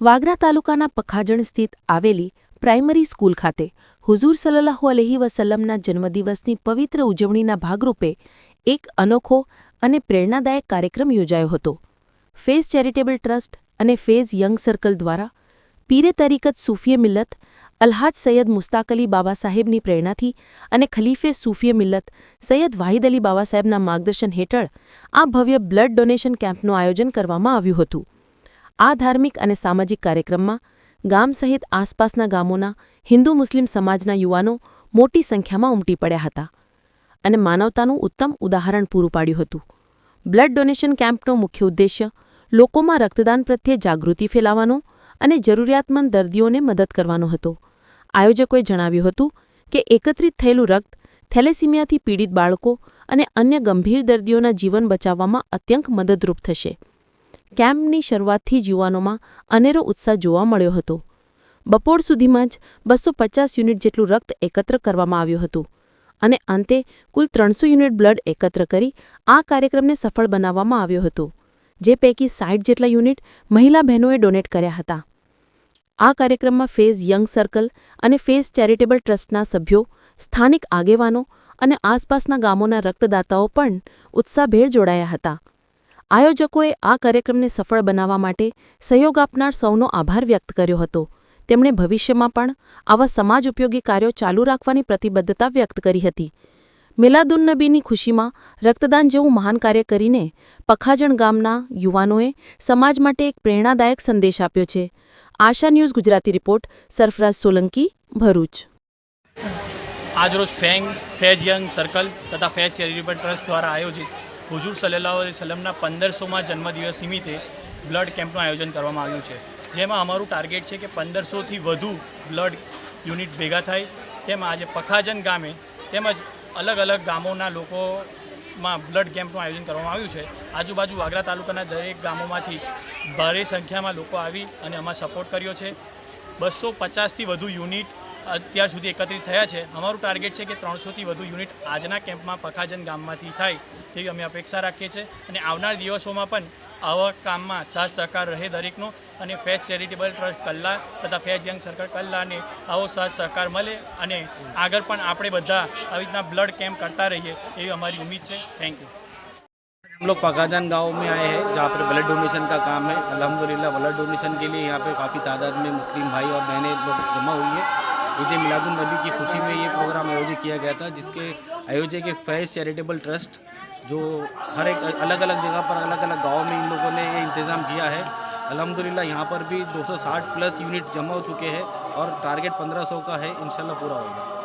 વાગરા તાલુકાના પખાજણ સ્થિત આવેલી પ્રાઇમરી સ્કૂલ ખાતે હુઝુર સલ્લાહુ અલહી વસલ્લમના જન્મદિવસની પવિત્ર ઉજવણીના ભાગરૂપે એક અનોખો અને પ્રેરણાદાયક કાર્યક્રમ યોજાયો હતો. ફેઝ ચેરિટેબલ ટ્રસ્ટ અને ફેઝ યંગ સર્કલ દ્વારા પીરે તરીકત સૂફીએ મિલ્લત, અલ્હાજ સૈયદ મુસ્તાક અલી બાબા સાહેબની પ્રેરણાથી અને ખલીફે સૂફીએ મિલ્લત, સૈયદ વાહિદ અલી બાબા સાહેબના માર્ગદર્શન હેઠળ આ ભવ્ય બ્લડ ડોનેશન કેમ્પનું આયોજન કરવામાં આવ્યું હતું. આ ધાર્મિક અને સામાજિક કાર્યક્રમમાં ગામ સહિત આસપાસના ગામોના હિન્દુ મુસ્લિમ સમાજના યુવાનો મોટી સંખ્યામાં ઉમટી પડ્યા હતા અને માનવતાનું ઉત્તમ ઉદાહરણ પૂરું પાડ્યું હતું. બ્લડ ડોનેશન કેમ્પનો મુખ્ય ઉદ્દેશ્ય લોકોમાં રક્તદાન પ્રત્યે જાગૃતિ ફેલાવવાનો અને જરૂરિયાતમંદ દર્દીઓને મદદ કરવાનો હતો. આયોજકોએ જણાવ્યું હતું કે એકત્રિત થયેલું રક્ત થેલેસીમિયાથી પીડિત બાળકો અને અન્ય ગંભીર દર્દીઓના જીવન બચાવવામાં અત્યંત મદદરૂપ થશે. કેમ્પની શરૂઆતથી યુવાનોમાં અનેરો ઉત્સાહ જોવા મળ્યો હતો. બપોર સુધીમાં જ બસો પચાસ યુનિટ જેટલું રક્ત એકત્ર કરવામાં આવ્યું હતું અને અંતે કુલ ત્રણસો યુનિટ બ્લડ એકત્ર કરી આ કાર્યક્રમને સફળ બનાવવામાં આવ્યો હતો, જે પૈકી સાઠ જેટલા યુનિટ મહિલા બહેનોએ ડોનેટ કર્યા હતા. આ કાર્યક્રમમાં ફેઝ યંગ સર્કલ અને ફેઝ ચેરિટેબલ ટ્રસ્ટના સભ્યો, સ્થાનિક આગેવાનો અને આસપાસના ગામોના રક્તદાતાઓ પણ ઉત્સાહભેર જોડાયા હતા. આયોજકોએ આ કાર્યક્રમને સફળ બનાવવા માટે સહયોગ આપનાર સૌનો આભાર વ્યક્ત કર્યો હતો. તેમણે ભવિષ્યમાં પણ આવા સમાજ ઉપયોગી કાર્યો ચાલુ રાખવાની પ્રતિબદ્ધતા વ્યક્ત કરી હતી. મિલાદુન્નબીની ખુશીમાં રક્તદાન જેવું મહાન કાર્ય કરીને પખાજણ ગામના યુવાનોએ સમાજ માટે એક પ્રેરણાદાયક સંદેશ આપ્યો છે. Asha news Gujarati report, Sarfaraz Solanki, Bharuch. આજરોજ ફેંગ ફેજ યંગ સર્કલ તથા ફેજ ચેરિટેબલ ટ્રસ્ટ દ્વારા આયોજિત હુજુર સલ્લાહ સલમના પંદરસોમાં જન્મદિવસ નિમિત્તે બ્લડ કેમ્પનું આયોજન કરવામાં આવ્યું છે. જેમાં અમારું ટાર્ગેટ છે કે પંદરસોથી વધુ બ્લડ યુનિટ ભેગા થાય. તેમાં આજે પખાજન ગામે તેમજ અલગ અલગ ગામોના લોકોમાં બ્લડ કેમ્પનું આયોજન કરવામાં આવ્યું છે. આજુબાજુ વાગરા તાલુકાના દરેક ગામોમાંથી ભારે સંખ્યામાં લોકો આવી અને આમાં સપોર્ટ કર્યો છે. બસો પચાસથી વધુ યુનિટ અત્યાર સુધી એકત્રિત થયા છે અમારું ટાર્ગેટ છે કે ત્રણસોથી વધુ યુનિટ આજના કેમ્પમાં પખાજન ગામમાંથી થાય તેવી અમે અપેક્ષા રાખીએ છીએ અને આવનાર દિવસોમાં પણ આવા કામમાં સાથ સહકાર રહે દરેકનો અને ફેજ ચેરિટેબલ ટ્રસ્ટ કલ્લા તથા ફેજ યંગ સર્કલ કલ્લાને આવો સાથ સહકાર મળે અને આગળ પણ આપણે બધા આવી રીતના બ્લડ કેમ્પ કરતા રહીએ એવી અમારી ઉમ્મીદ છે થેન્ક યુ हम लोग पकाजान गांव में आए हैं जहाँ पर ब्लड डोनेशन का काम है अल्हम्दुलिल्लाह ब्लड डोनेशन के लिए यहाँ पे काफ़ी तादाद में मुस्लिम भाई और बहनें लोग जमा हुई है ईद मिलादुलनबी की खुशी में ये प्रोग्राम आयोजित किया गया था, जिसके आयोजक एक फैज चैरिटेबल ट्रस्ट, जो हर एक अलग अलग जगह पर अलग अलग गाँव में इन लोगों ने ये इंतज़ाम किया है। अलहमदिल्ला यहाँ पर भी 260 प्लस यूनिट जमा हो चुके हैं और टारगेट 1500 का है इनशाला पूरा होगा।